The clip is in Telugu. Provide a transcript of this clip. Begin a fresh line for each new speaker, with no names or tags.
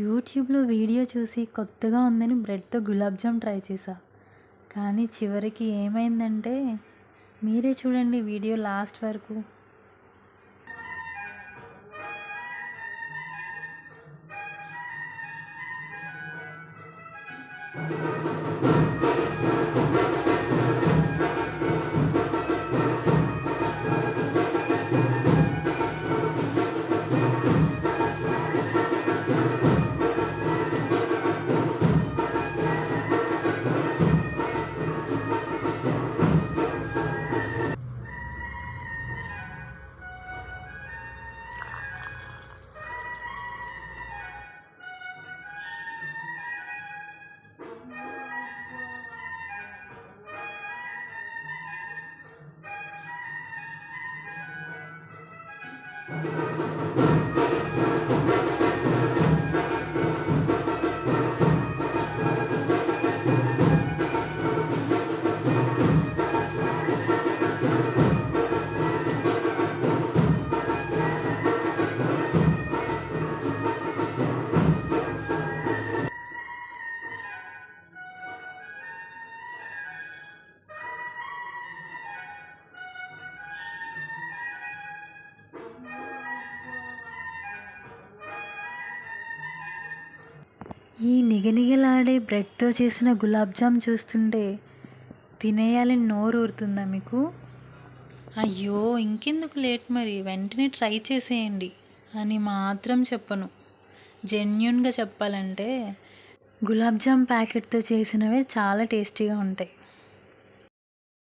యూట్యూబ్లో వీడియో చూసి కొత్తగా ఉందని బ్రెడ్తో గులాబ్ జామ్ ట్రై చేశా. కానీ చివరికి ఏమైందంటే మీరే చూడండి వీడియో లాస్ట్ వరకు. Thank you. ఈ నిగనిగలాడే బ్రెడ్తో చేసిన గులాబ్ జామ్ చూస్తుంటే తినేయాలని నోరు ఊరుతుందా మీకు? అయ్యో ఇంకెందుకు లేట్ మరి? వెంటనే ట్రై చేసేయండి అని మాత్రం చెప్పను. జెన్యున్గా చెప్పాలంటే గులాబ్ జామ్ ప్యాకెట్తో చేసినవే చాలా టేస్టీగా ఉంటాయి.